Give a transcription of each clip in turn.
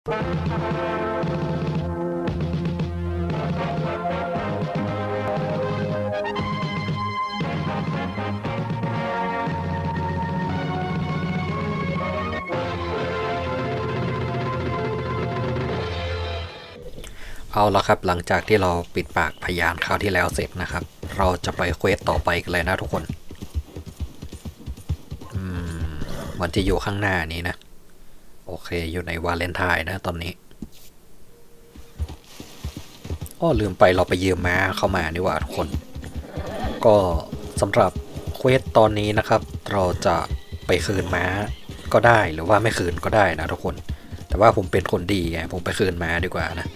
เอาละครับหลังจากที่เราปิดปากพยานคราวที่แล้วเสร็จนะครับ เราจะไปเควสต่อไปกันเลยนะทุกคน อืม มันจะอยู่ข้างหน้านี้นะ โอเคอยู่ในวาเลนไทน์นะตอนนี้อ้อลืมไปเราไปยืมม้าเข้ามานี่หว่าทุกคน ก็สำหรับเควสตอนนี้นะครับ เราจะไปคืนม้าก็ได้หรือว่าไม่คืนก็ได้นะทุกคน แต่ว่าผมเป็นคนดีไงผมไปคืนม้าดีกว่านะ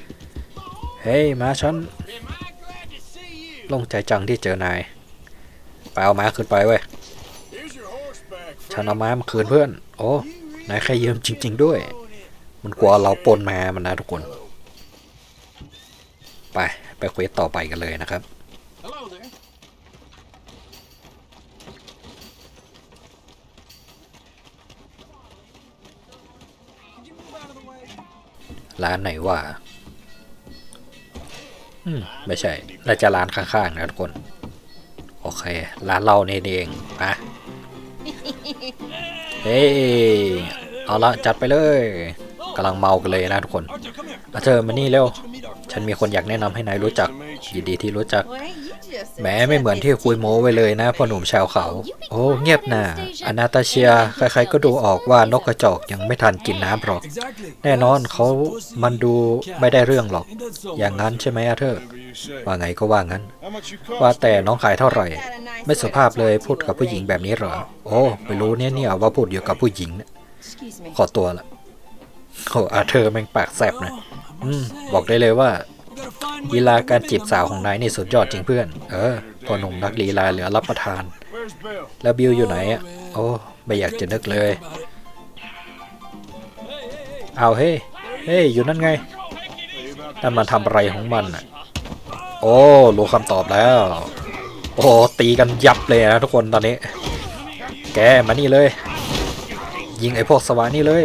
เฮ้ยม้าฉันโลงใจจังที่เจอนายไปเอาม้าขึ้นไปเว้ยฉันเอาม้ามาคืนเพื่อน โอ้ นายแค่ยืมจริง ๆ ด้วย มันกลัวเราปนมามันนะทุกคน ไป ไปเควสต่อไปกันเลยนะครับร้านไหนว่าอืมไม่ใช่น่าจะร้านข้างๆนะทุกคน โอเค ร้านเรานี่เองอะ เฮ้ยเอาละจัดไปเลยกำลังเมากันเลยนะทุกคนอาเธอมานี่เร็ว ฉันมีคนอยากแนะนำให้นายรู้จักยินดีที่รู้จัก แม้ไม่เหมือนที่คุยโม้ไว้เลยนะพ่อหนุ่มชาวเขา โอ้ เงียบน่ะอนาตาเชียใครๆก็ดูออกว่านกกระจอกยังไม่ทันกินน้ำหรอก แน่นอนเขามันดูไม่ได้เรื่องหรอก อย่างนั้นใช่ไหมอาเธอ Whatever you say. ว่าไงก็ว่างั้น ว่าแต่น้องขายเท่าไหร่ ไม่สุภาพเลยพูดกับผู้หญิงแบบนี้เหรอ โอ้ไม่รู้เนี่ยเนี่ยว่าพูดอยู่กับผู้หญิงขอตัวละโอ้อาเธอแม่งปากแสบนะอืมบอกได้เลยว่า ลีลาการจีบสาวของนายนี่สุดยอดจริงเพื่อน เออพอหนุ่มนักลีลาเหลือรับประทาน แล้วบิวอยู่ไหนอะ โอ้ไม่อยากจะนึกเลย เอาเฮ้เฮ้อยู่นั่นไงนั่นมันทำอะไรของมันอะ โอ้รู้คำตอบแล้ว โอ้ตีกันยับเลยนะทุกคนตอนนี้ แกมานี่เลย ยิงไอ้พวกสวานี่เลย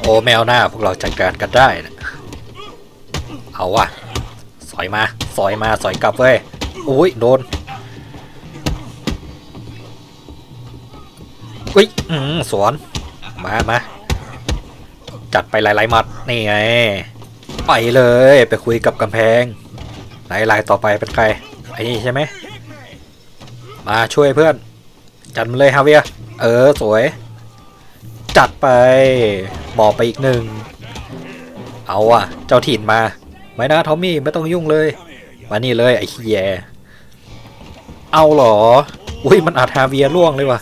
โอ้แมวหน้าพวกเราจัดการกันได้นะ เอาวะสอยมา สอยมา สอยกลับเว้ยโอ้ย โดนอุ้ยอืมสวน มามาจัดไปหลายๆหมัด นี่ไง ไปเลย ไปคุยกับกำแพงหลายต่อไปเป็นใคร ไอ้นี่ใช่ไหม มาช่วยเพื่อน จัดมาเลยฮาเวีย เออ สวย จัดไปบอไปอีกหนึ่ง เอาอะเจ้าถิ่นมา ไม่นะทอมมี่ไม่ต้องยุ่งเลย มานี่เลยไอ้ขี้แยเอาเหรอ อุ้ยมันอาจฮาเวียร์ล่วงเลยว่ะ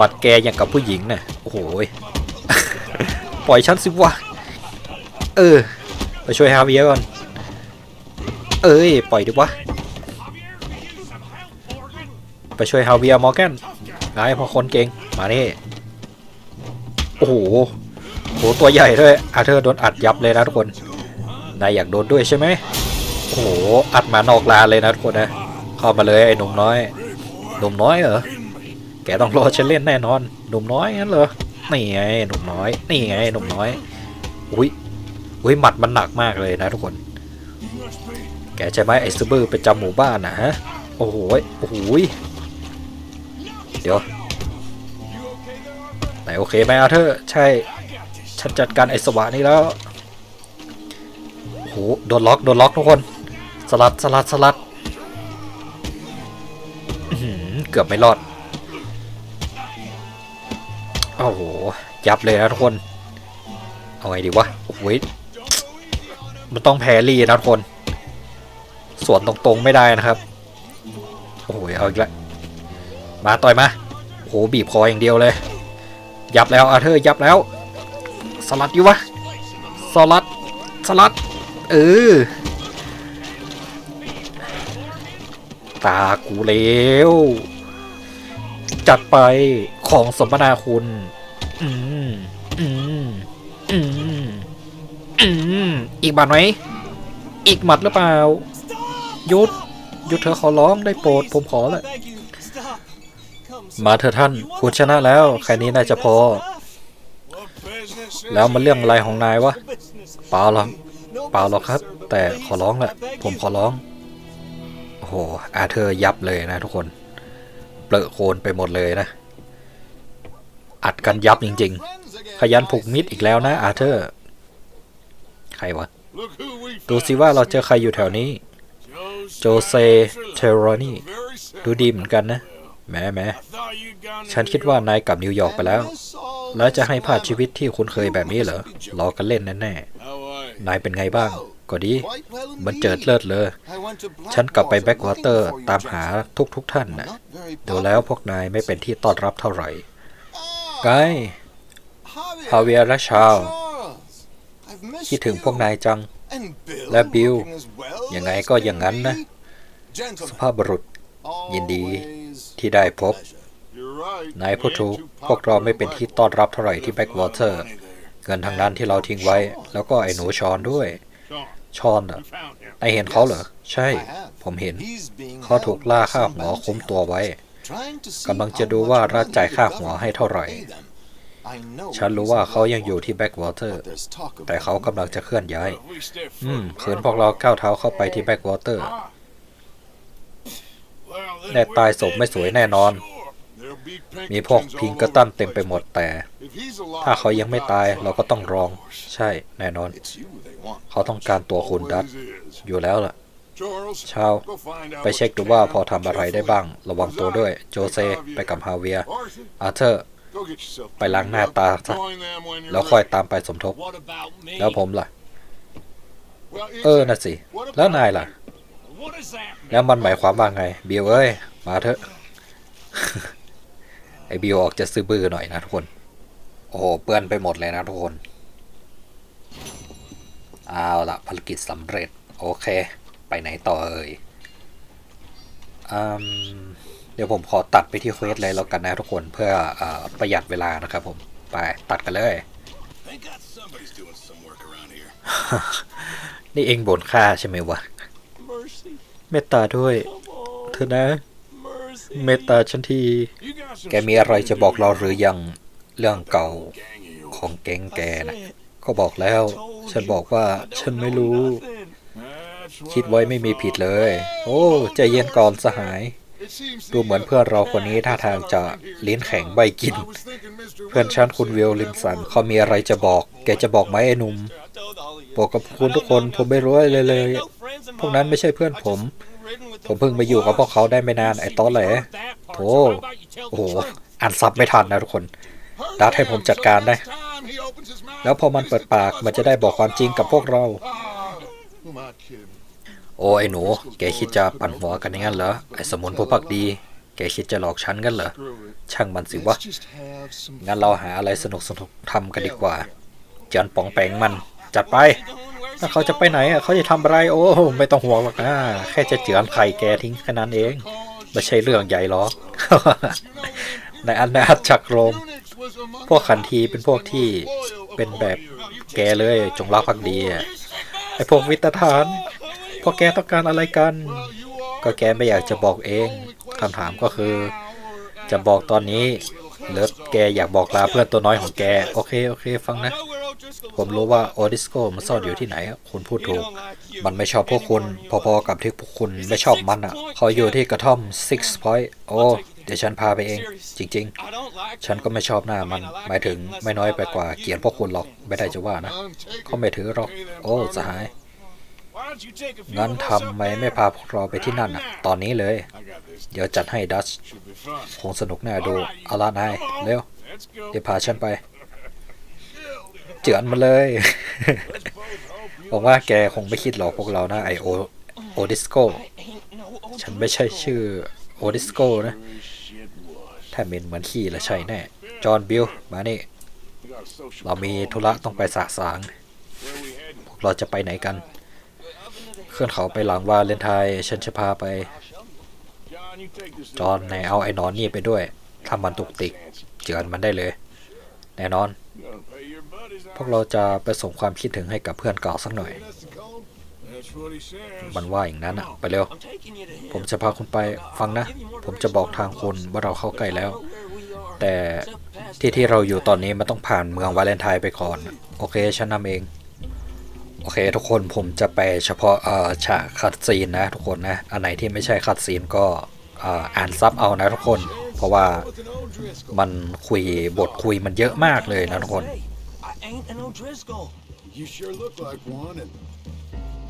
บัตรแกอย่างกับผู้หญิงน่ะ โอ้โห ปล่อยฉันสิวะ เออ ไปช่วยฮาเวียก่อน เอ้ย ปล่อยดิวะ ไปช่วยฮาเวียร์มอร์แกนนายพอคนเก่ง มานี่ โอ้โห โห ตัวใหญ่ด้วยอาเธอร์โดนอัดยับเลยนะทุกคน นายอยากโดนด้วยใช่ไหมโอ้โหอัดมานอกลานเลยนะทุกคนนะเข้ามาเลยไอ้หนุ่มน้อยหนุ่มน้อยเหรอแกต้องรอฉันเล่นแน่นอนหนุ่มน้อยงั้นเหรอนี่ไงหนุ่มน้อยนี่ไงหนุ่มน้อยอุ้ยอุ้ยหมัดมันหนักมากเลยนะทุกคน แกใช่ไหมไอ้ซูเบอร์ประจำหมู่บ้านนะฮะโอ้โหโอ้โหเดี๋ยวไหนโอเคไหมอาเธอร์ใช่ฉันจัดการไอ้สวะนี่แล้ว โอ้โหโดนล็อกโดนล็อกทุกคน สลัดสลัดสลัดเกือบไม่รอดโอ้โหยับเลยนะทุกคน เอาไงดีวะโอ้ยมันต้องแพรรี่นะทุกคน สวนตรงๆไม่ได้นะครับ โอ้โหเอาอีกแล้วมาต่อยมาโอ้โหบีบคออย่างเดียวเลย ยับแล้วอาเธอร์ยับแล้ว สลัดอยู่วะ สลัด สลัด เออ ตากูเลวจัดไปของสมนาคุณ อืม อืม อืม อืม อีกบัตรไหม อีกหมัดหรือเปล่าหยุดหยุดเธอขอร้องได้โปรดผมขอแหละมาเถอะท่านคุณชนะแล้วแค่นี้น่าจะพอ แล้วมันเรื่องอะไรของนายวะเปล่าหรอก เปล่าหรอกครับ แต่ขอร้องแหละผมขอร้อง โอ้โห อาเธอร์ยับเลยนะทุกคน เปลอะโคนไปหมดเลยนะ อัดกันยับจริง ๆ ขยันผูกมิตรอีกแล้วนะอาเธอร์ ใครวะ ดูสิว่าเราเจอใครอยู่แถวนี้ โจเซ เทโรนี่ ดูดีเหมือนกันนะแหมแหมฉันคิดว่านายกลับนิวยอร์กไปแล้ว แล้วจะให้พลาดชีวิตที่คุ้นเคยแบบนี้เหรอล้อกันเล่นแน่ๆ นายเป็นไงบ้าง ก็ดี มันเจิดเลิศเลย ฉันกลับไปแบ็กวอเตอร์ตามหาทุกทุกท่านนะดูแล้วพวกนายไม่เป็นที่ต้อนรับเท่าไหร่ ไกฮาเวียร์และชาวคิดถึงพวกนายจัง และบิล ยังไงก็อย่างนั้นนะ สุภาพบุรุษ ยินดีที่ได้พบ นายผู้ถูกพวกเราไม่เป็นที่ต้อนรับเท่าไหร่ที่แบ็กวอเตอร์ เงินทางนั้นที่เราทิ้งไว้ แล้วก็ไอ้หนูชอนด้วย ชอนเหรอนเห็นเขาเหรอ ใช่ ผมเห็น เขาถูกล่าค่าหัวคุ้มตัวไว้กำลังจะดูว่ารัฐจ่ายค่าหัวให้เท่าไหร่ ฉันรู้ว่าเขายังอยู่ที่แบ็กวอเตอร์ แต่เขากำลังจะเคลื่อนย้าย อืมขืนพวกเราก้าวเท้าเข้าไปที่แบ็กวอเตอร์แน่ตายศพไม่สวยแน่นอน มีพวกพิงกอร์ตันเต็มไปหมดแต่ ถ้าเขายังไม่ตายเราก็ต้องรอง ใช่แน่นอน เขาต้องการตัวคุณดัตอยู่แล้วล่ะชาวไปเช็คดูว่าพอทำอะไรได้บ้าง ระวังตัวด้วย โจเซ ไปกับฮาเวีย อาร์เธอร์ ไปล้างหน้าตาซะแล้วค่อยตามไปสมทบ แล้วผมล่ะ เออน่ะสิ แล้วนายล่ะ แล้วมันหมายความว่าไงบิวเอ้ย มาเถอะ ไอบิวออกจะซื้อบื้อหน่อยนะทุกคน โอ้โห เปื้อนไปหมดเลยนะทุกคน เอาละภารกิจสำเร็จ โอเค ไปไหนต่อเอ่ยอืมเดี๋ยวผมขอตัดไปที่เควสเลยแล้วกันนะทุกคนเพื่อเออประหยัดเวลานะครับผม ไปตัดกันเลย Thank God somebody's doing some work around here. นี่เองบ่นค่าใช่ไหมวะ Mercy. เมตตาด้วย Come on. เธอนะ Mercy. เมตตาฉันที You got some แกมีอะไรจะบอกเราหรือยังเรื่องเก่าของแก๊งแกนะก็บอกแล้ว ฉันบอกว่าฉันไม่รู้ คิดไว้ไม่มีผิดเลย โอ้ใจเย็นก่อนสหาย ดูเหมือนเพื่อนเราคนนี้ท่าทางจะลิ้นแข็งใบกิน เพื่อนฉันคุณวิลลิมสันเขามีอะไรจะบอก แกจะบอกไหมไอ้หนุ่มบอกกับคุณทุกคนผมไม่รู้อะไรเลย พวกนั้นไม่ใช่เพื่อนผม ผมเพิ่งมาอยู่กับพวกเขาได้ไม่นานไอ้ตอแหล You heard that part, โถโอ้โหอ่านซับไม่ทันนะทุกคนดัดให้ผมจัดการได้ แล้วพอมันเปิดปากมันจะได้บอกความจริงกับพวกเรา โอ้ไอ้หนู แกคิดจะปั่นหัวกันอย่างนั้นเหรอ ไอ้สมุนผู้พักดี แกคิดจะหลอกฉันกันเหรอ ช่างมันสิวะ งั้นเราหาอะไรสนุกสนุกทำกันดีกว่าเจันป๋องแปงมัน จัดไป เขาจะไปไหนอะเขาจะทำอะไรโอ้ไม่ต้องห่วงหรอกนะแค่จะเจือนไข่แกทิ้งแค่นั้นเองไม่ใช่เรื่องใหญ่หรอกในอันนาจักรม พวกขันทีเป็นพวกที่เป็นแบบแกเลยจงรักภักดีไอพวกวิตฐานพวกแกต้องการอะไรกัน ก็แกไม่อยากจะบอกเองคำถามก็คือ จะบอกตอนนี้หรือแกอยากบอกลาเพื่อนตัวน้อยของแก โอเค โอเค ฟังนะ ผมรู้ว่าโอดิสโกมันซ่อนอยู่ที่ไหนอะคุณพูดถูก มันไม่ชอบพวกคุณ พอๆกับที่พวกคุณไม่ชอบมันอะเขาอยู่ที่กระท่อม Six Point โอ้เดี๋ยวฉันพาไปเอง จริง ๆ ฉันก็ไม่ชอบหน้ามัน หมายถึงไม่น้อยไปกว่าเกลียดพวกคุณหรอก ไม่ได้จะว่านะเขาไม่ถือหรอก โอ้สหาย งั้นทำไมไม่พาพวกเราไปที่นั่นอะ ตอนนี้เลย เดี๋ยวจัดให้ดัชคงสนุกแน่ดูเอาละนายเร็วเดี๋ยวพาฉันไป เจือนมาเลย บอกว่าแกคงไม่คิดหรอกพวกเรานะไอโอโอดิสโกฉันไม่ใช่ชื่อโอดิสโกนะ ถ้าเมนเหมือนขี้ล้วใช่แน่ จอห์นบิล มานี่ เรามีธุระต้องไปสะสาง พวกเราจะไปไหนกัน เคลื่อนเขาไปหลังวาเลนไทน์ฉันจะพาไป จอห์นไหนเอาไอ้หนอนนี่ไปด้วย ถ้ามันตุกติก เจือนมันได้เลย แน่นอน พวกเราจะไปส่งความคิดถึงให้กับเพื่อนเก่าสักหน่อย มันว่าอย่างนั้นอะไปเร็ว ผมจะพาคุณไปฟังนะ ผมจะบอกทางคุณว่าเราเข้าใกล้แล้ว แต่ที่ที่เราอยู่ตอนนี้มันต้องผ่านเมืองวาเลนไทน์ไปก่อน โอเคฉันนำเอง โอเค ทุกคนผมจะไปเฉพาะอ่อฉากคัดซีนนะ ทุกคนนะ อันไหนที่ไม่ใช่คัดซีนก็อ่านซับเอานะทุกคน เพราะว่า มันคุยบทคุยมันเยอะมากเลยนะทุกคน Hey, I ain't an O'Driscoll. You sure look like one, and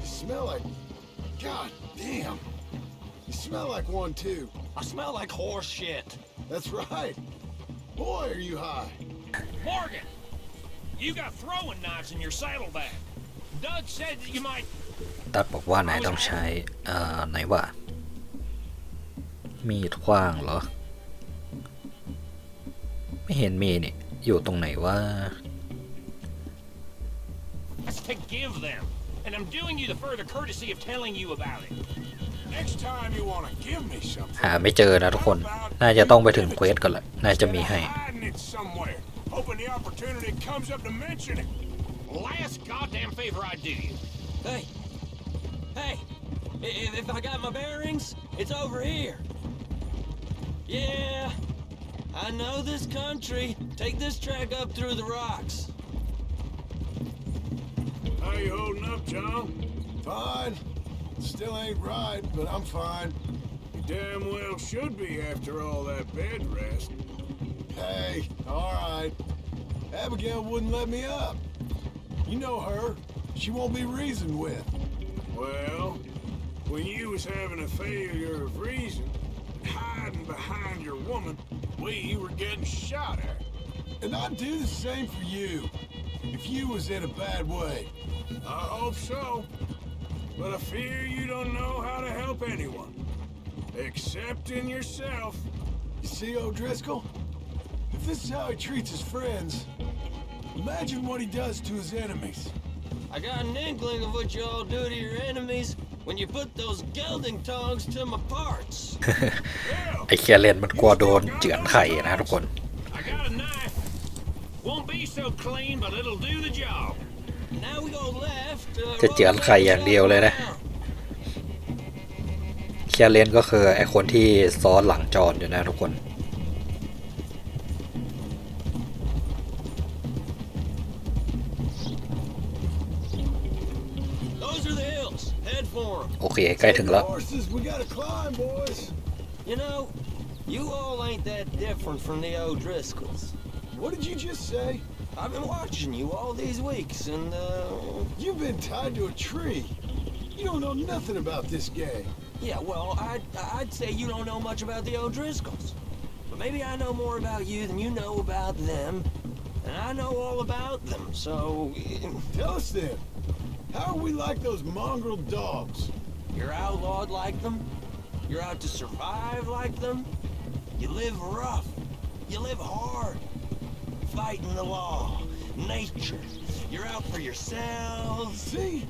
you smell like. God damn. You smell like one too. I smell like horse shit. That's right. Boy, are you high. Morgan, you got throwing knives in your saddlebag. Doug said that you might. ตัดบอกว่านายต้องใช้เอ่อไหนว่า มีดขว้างเหรอ ไม่เห็นมีนี่ อยู่ตรงไหนว่า That's to give them. And I'm doing you the further courtesy of telling you about it. Next time you want to give me something. หาไม่เจอนะทุกคน น่าจะต้องไปถึงเควสก่อนแหละน่าจะมีให้ Hiding it somewhere. Hoping the opportunity comes up to mention it. Last goddamn favor I do you. Hey, hey, i- if, if I got my bearings, it's over here. Yeah, I know this country. Take this track up through the rocks. How you holding up, John? Fine. Still ain't right, but I'm fine. You damn well should be after all that bed rest. Hey, all right. Abigail wouldn't let me up. You know her. She won't be reasoned with. Well, when you was having a failure of reason, hiding behind your woman, we were getting shot at. And I'd do the same for you, if you was in a bad way. I hope so. But I fear you don't know how to help anyone. Except in yourself. You see, O'Driscoll? If this is how he treats his friends, imagine what he does to his enemies. I got an inkling of what you all do to your enemies when you put those gelding tongs to my parts. Yeah. ไอเคียเลนมันกลัวโดนเจือนไข่นะทุกคน I got a knife. Won't be so clean, but it'll do the job. Now we go left. Uh, จะเจือนไข่อย่างเดียวเลยนะเคียเลนก็คือไอคนที่ซ้อนหลังจอนอยู่นะทุกคน โอเค ใกล้ถึงแล้ว Horses, we gotta climb, boys. You know, you all ain't that different from the O'Driscolls. What did you just say? I've been watching you all these weeks, and uh, You've been tied to a tree. You don't know nothing about this gang. yeah, well, I'd I'd say you don't know much about the O'Driscolls, but maybe I know more about you than you know about them, and I know all about them. So Tell us then. How are we like those mongrel dogs? You're outlawed like them. You're out to survive like them. You live rough. You live hard. Fighting the law, nature. You're out for yourselves. See?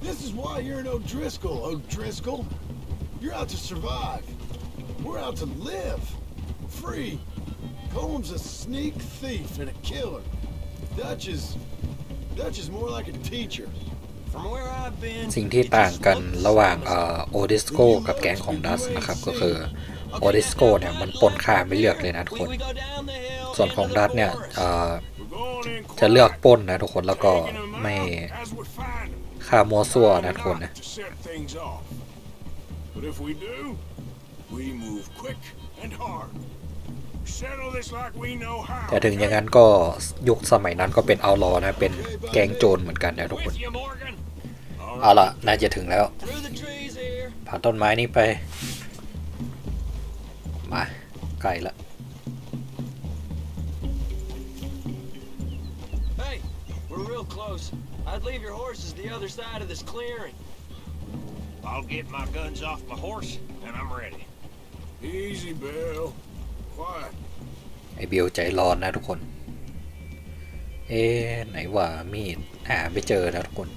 This is why you're an O'Driscoll, O'Driscoll. You're out to survive. We're out to live. Free. Combs a sneak thief and a killer. Dutch is... Dutch is more like a teacher. สิ่งที่ต่างกันระหว่างโอดิสโกกับแก๊งของดัสนะครับ ก็คือโอดิสโกเนี่ยมันปนข้าไม่เลือกเลยนะทุกคน ส่วนของดัสเนี่ยจะเลือกปนนะทุกคนแล้วก็ไม่ข้ามัวซัวนะทุกคนนะ But if we do, we move quick and hard. แต่ถึงอย่างนั้นก็ยุคสมัยนั้นก็เป็นเอาลอนะ เป็นแก๊งโจรเหมือนกันนะทุกคน With you, Morgan. เอาละน่าจะถึงแล้ว Through the trees here. ผ่านต้นไม้นี้ไป มาไกลละ Hey, we're real close. I'd leave your horses the other side of this clearing. I'll get my guns off my horse, and I'm ready. Easy, Bill. Quiet. ไอบิลใจร้อนนะทุกคน เอ๊ะไหนว่ามีดหาไม่เจอนะทุกคน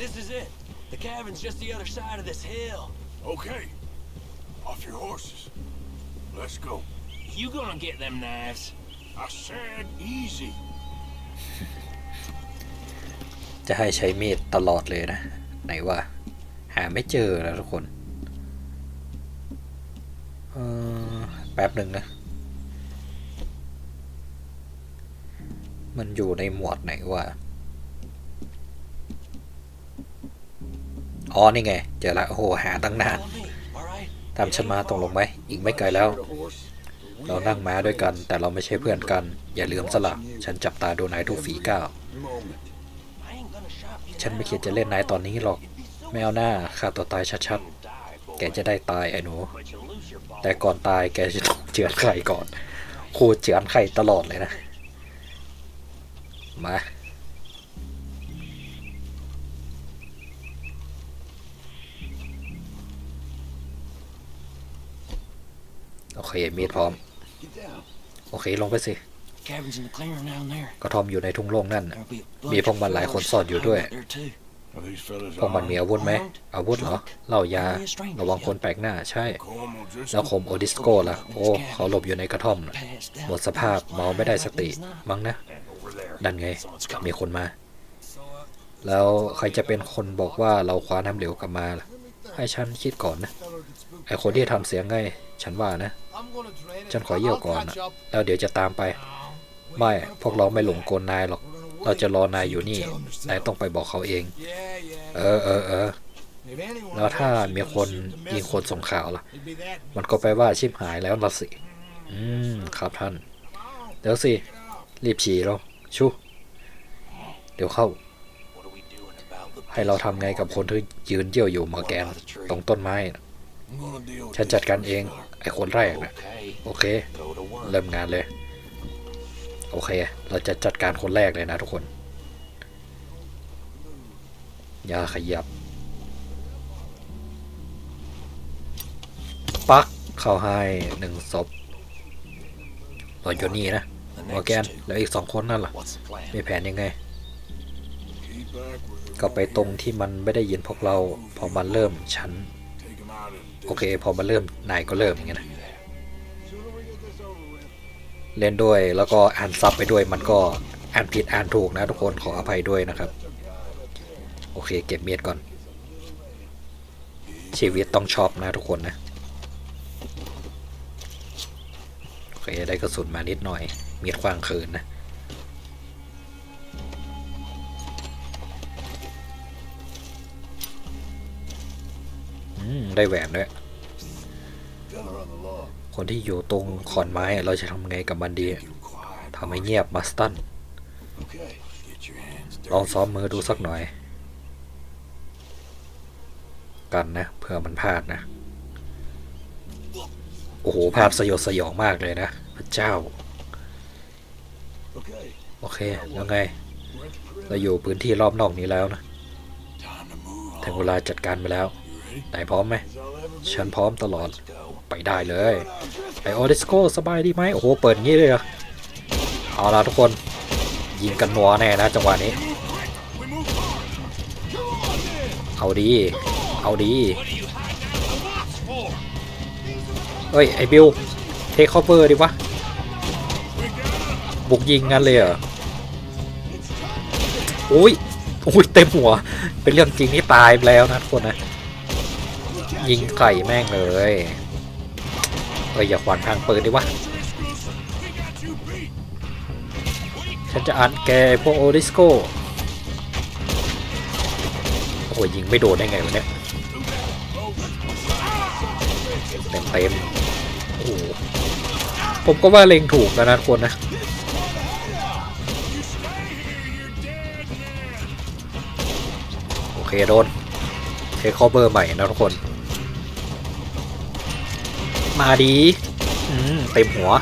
This is it. The cabin's just the other side of this hill. Okay. Off your horses. Let's go. You gonna get them knives? I said easy. จะให้ใช้มีดตลอดเลยนะ ไหนว่า หาไม่เจอแล้วทุกคนเออแป๊บหนึ่งนะ มันอยู่ในหมวดไหนวะ อ๋อ นี่ไง เจอละ โอ้โห หาตั้งนานตามฉันมาตรงลงไหม อีกไม่ไกลแล้ว เรานั่งม้าด้วยกัน แต่เราไม่ใช่เพื่อนกัน อย่าลืมสละฉันจับตาดูนายทุกฝีก้าว ฉันไม่ down. คิดจะเล่นนายตอนนี้หรอก ไม่เอาหน้าฆ่าตัวตายชัดๆ แกจะได้ตายไอ้หนู But you lose your ball. แต่ก่อนตายแกจะต้องเจือนไข่ก่อนครูเจือนไข่ตลอดเลยนะ มาโอเคมีดพร้อม Get down. โอเคลงไปสิ Cabin's in the clearing down there. กระท่อมอยู่ในทุ่งโล่งนั่นน่ะ There'll be a มี bunch พวก of มันหลายคน fellas ซ่อนอยู่ด้วย พวกมันมีอาวุธไหม อาวุธเหรอเหล่ายา ระวังคนแปลกหน้าใช่ แล้วคมโอดิสโก้ล่ะ โอ้ เขาหลบอยู่ในกระท่อม หมดสภาพเมาไม่ได้สติ มั้งนะ Over there. นั่นไง มีคนมา แล้วใครจะเป็นคนบอกว่าเราคว้าน้ำเหลวกลับมาล่ะ ให้ฉันคิดก่อนนะ ไอคนที่ทำเสียงไง ฉันว่านะ ฉันขอเยี่ยวก่อนนะแล้วเดี๋ยวจะตามไป ไม่ พวกเราไม่หลงกลนายหรอก เราจะรอนายอยู่นี่ นายต้องไปบอกเขาเอง เออเออเออแล้วถ้ามีคนยิงคนส่งข่าวล่ะ มันก็แปลว่าชิบหายแล้วละสิ อืม ครับท่าน เดี๋ยวสิ รีบฉี่เราชู เดี๋ยวเข้า ให้เราทำไงกับคนที่ยืนเยี่ยวอยู่มอแกน ตรงต้นไม้นะฉันจัดการเอง ไอ้คนแรกนะโอเค เริ่มงานเลย โอเค เราจะจัดการคนแรกเลยนะทุกคน อย่าขยับ ปักเข้าให้หนึ่งศพรออยู่นี่นะ The หมอแกนแล้วอีกสองคนนั่นล่ะมีแผนยังไง ก็ไปตรงที่มันไม่ได้ยินพวกเรา พอมันเริ่มฉัน โอเค พอมันเริ่มนายก็เริ่มอย่างเงี้ยนะ เล่นด้วยแล้วก็อ่านซับไปด้วยมันก็อ่านผิดอ่านถูกนะทุกคนขออภัยด้วยนะครับ โอเคเก็บเมียดก่อน ชีวิตต้องชอบนะทุกคนนะโอเคได้กระสุนมานิดหน่อย เมียดควางคืนนะได้แหวนด้วย คนที่อยู่ตรงขอนไม้เราจะทำไงกับมันดีทำให้เงียบมัสตันลองซ้อมมือดูสักหน่อย กันนะเผื่อมันพลาดนะ โอ้โห ภาพสยดสยองมากเลยนะ พระเจ้า โอเค แล้วไง เราอยู่พื้นที่รอบนอกนี้แล้วนะถึงเวลาจัดการไปแล้ว You ready? นพร้อมไหม ฉันพร้อมตลอด ไปได้เลยไอโอดิสโก้สบายดีไหมโอ้โหเปิดงี้เลยเหรอเอาละทุกคนยิงกันนัวแน่นะจังหวะนี้ เอาดี เอาดีเฮ้ยไอบิลเทคคอเวอร์ดิวะบุกยิงกันเลยเหรออุ้ยอุ้ยเต็มหัว เป็นเรื่องจริงที่ตายไปแล้วนะทุกคนนะ ยิงไก่แม่งเลย เอ้ยอย่าขวานทางเปืนดิวะ ฉันจะอันแกพวกโอดิสโก้โอ้ยยิงไม่โดนได้ไงวะเนี่ยเต็มเต็มโอ้ผมก็ว่าเล็งถูกแล้วนะทุกคนนะโอเคโดนเทคคอเบอร์ใหม่นะทุกคน มาดีอืมเต็มหัว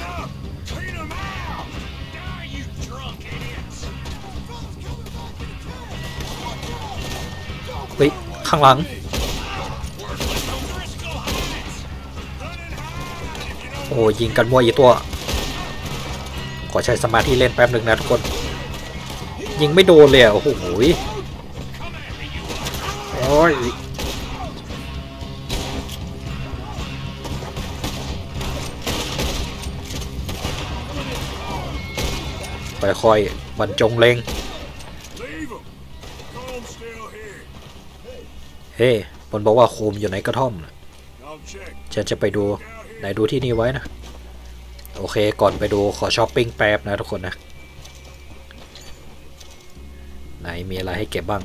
เฮ้ย ข้างหลัง โอ้ยิงกันมั่วอีตัว ขอใช้สมาธิเล่นแป๊บหนึ่งนะทุกคน ยิงไม่โดนเลยโอ้โห ค่อยบรรจงเล็งเฮ้มันบอกว่าโคมอยู่ในกระท่อมนะฉันจะไปดูไหนดูที่นี่ไว้นะ โอเคก่อนไปดูขอช้อปปิ้งแป๊บนะทุกคนนะ ไหนมีอะไรให้เก็บบ้าง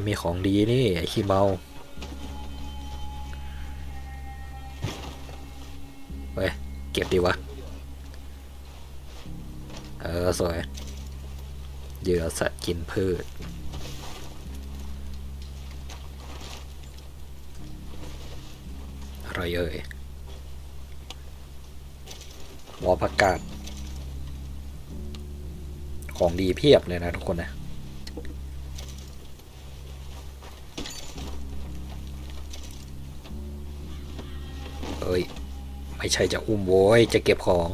กมีของดีนี่ไอ้ขี้เมาเว้ยเก็บดีวะ เออสวยเหยื่อสัตว์กินพืชอะไรเอ่ยหัวผักกาดของดีเพียบเลยนะทุกคนนะ ไม่ใช่จะอุ้มโว้ยจะเก็บของ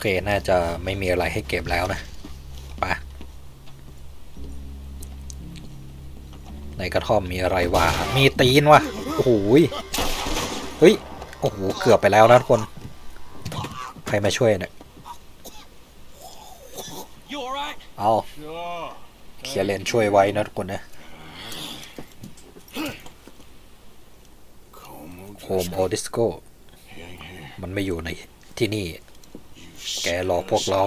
เค น่าจะไม่มีอะไรให้เก็บแล้วนะไปในกระท่อมมีอะไรวะ มีตีนวะโอ้โหยเฮ้ย โอ้โห เกือบไปแล้วนะทุกคน ใครมาช่วยเนี่ยเอาเคียร์เลนช่วยไว้นะทุกคนนะโฮมโอดิสโกมันไม่อยู่ในที่นี่ แกหลอกพวกเรา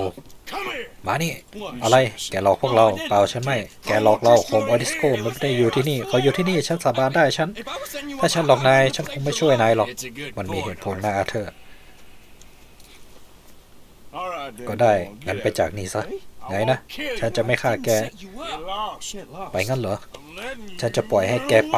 Come here. มานี่ อะไร แกหลอกพวกเรา เปล่าฉันไม่ แกหลอกเราโฮมออดิสโกมันไม่ได้อยู่ที่นี่ เขาอยู่ที่นี่ ฉันสาบานได้ฉัน If I was sending you ถ้าฉันหลอกนาย ฉันคงไม่ช่วยนายหรอก It's a good มันมีเห point, ตุผลนะอาเธอร์ All right, then. ก็ได้ go on, งั้น get ไป out. จากนี่ซะ I ไง won't นะ kill ฉัน you. จะไม่ฆ่าแก set you Get up. lost. Shit, lost. ไปงั้นเหรอ I'm letting you ฉันจะปล่อยให้แกไป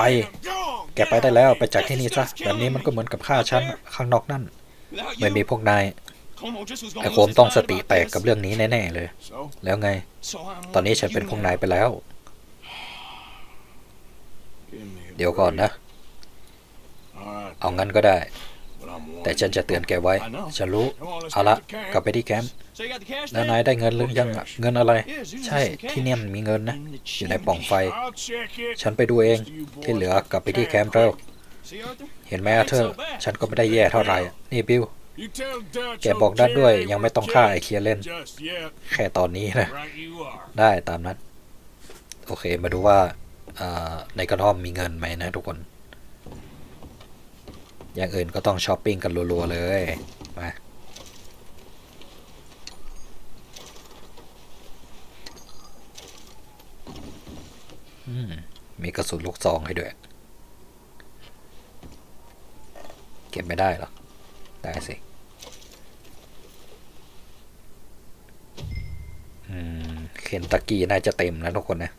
Go on, แกไปได้แล้ว ไปจากที่นี่ซะ แบบนี้มันก็เหมือนกับฆ่าฉัน ข้างนอกนั่น Without ไม่มี you, พวกนาย Como just was ไอ้ gonna โค lose ม his ต้อง mind สติ about แตก this. กับเรื่องนี้แน่ๆเลย So, แล้วไง So I'm ตอนนี้ฉัน you เป็นพวก now. นายไปแล้ว give me a เดี๋ยวก่อนนะ break. All right, เอางั้นก็ได้ but I'm แต่ฉันจะเตือนแกไว้ ฉันรู้ เอาละ กลับไปที่แคมป์ So you got the cash แล้ว there? นายได้เงินหรือยังอะเงินอะไร Yeah, there's usually ใช่ some cash ที่เนี่ยมันมีเงินนะ in the อยู่ใน chimney. ปล่องไฟ I'll check it. ฉันไปดูเอง ที่เหลือกลับไปที่แคมป์แล้ว See, Arthur? เห็นไหมอาเธอร์ฉันก็ไม่ได้แย่เท่าไหร่อะนี่บิล You tell Dutch แกบอกด้านด้วยยังไม่ต้องฆ่าไอ้เคียร์เล่น แค่ตอนนี้นะ ได้ตามนั้น โอเคมาดูว่าในกระท่อมมีเงินไหมนะทุกคน อย่างอื่นก็ต้องช้อปปิ้งกันรัวๆเลยมามมีกระสุนลูกซองให้ด้วย เก็บไม่ได้หรอ ได้สิอืมเคนตักกี้น่าจะเต็มแล้วทุกคนนะ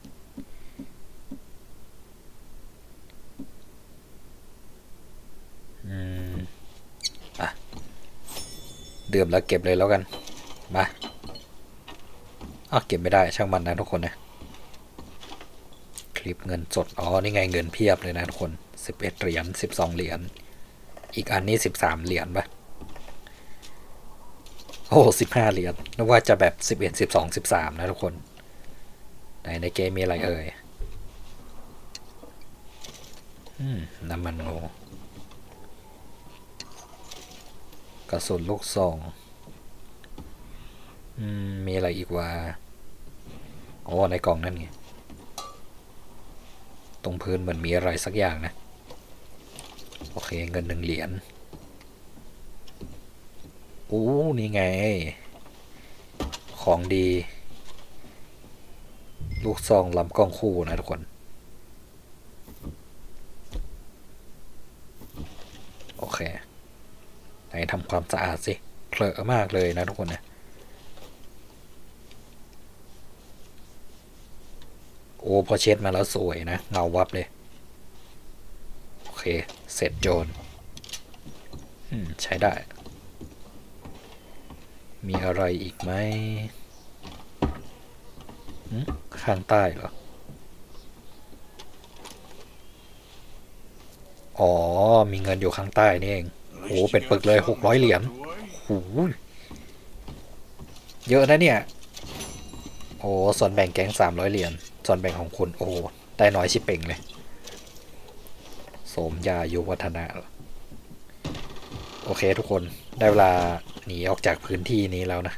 อืมอะดื่มแล้วเก็บเลยแล้วกัน มาอะเก็บไม่ได้ช่างมันนะทุกคนนะ คลิปเงินสด อ๋อ นี่ไงเงินเพียบเลยนะทุกคนสิบเอ็ดเหรียญสิบสองเหรียญ อีกอันนี้สิบสามเหรียญปะโอ้สิบห้าเหรียญนึกว่าจะแบบสิบเอ็ดสิบสองสิบสามนะทุกคนไหนในเกมมีอะไรเอ่ยน้ำมันงูกระสุนลูกซองอืมมีอะไรอีกวะโอ้ในกล่องนั่นไง ตรงพื้นเหมือนมีอะไรสักอย่างนะ โอเคเงินหนึ่งเหรียญอู้นี่ไง ของดี ลูกซองลำกล้องคู่นะทุกคน โอเค ไหนทำความสะอาดสิเคลอะมากเลยนะทุกคนนะโอ้พอเช็ดมาแล้วสวยนะ เงาวับเลย เค เสร็จโจรอืมใช้ได้ มีอะไรอีกไหมข้างใต้เหรอ อ๋อ มีเงินอยู่ข้างใต้นี่เองโอ้เป็นปึกเลย600เหรียญโหเยอะนะเนี่ย โอ้ส่วนแบ่งแก๊งสามร้อยเหรียญ ส่วนแบ่งของคุณ โอ้ได้น้อยชิบเป่งเลย สมยายุวัฒนะโอเคทุกคนได้เวลาหนีออกจากพื้นที่นี้แล้วนะ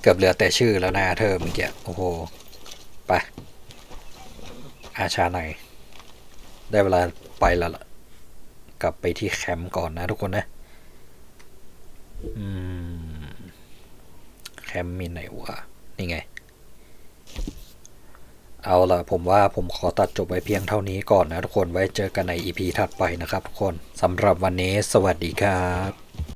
เกือบเหลือแต่ชื่อแล้วนะเธอเมื่อกี้โอ้โหไปอาชาในได้เวลาไปแล้วล่ะ กลับไปที่แคมป์ก่อนนะทุกคนนะอืมแคมป์มีไหนวะนี่ไง เอาละผมว่าผมขอตัดจบไว้เพียงเท่านี้ก่อนนะทุกคนไว้เจอกันใน EP ถัดไปนะครับทุกคนสำหรับวันนี้สวัสดีครับ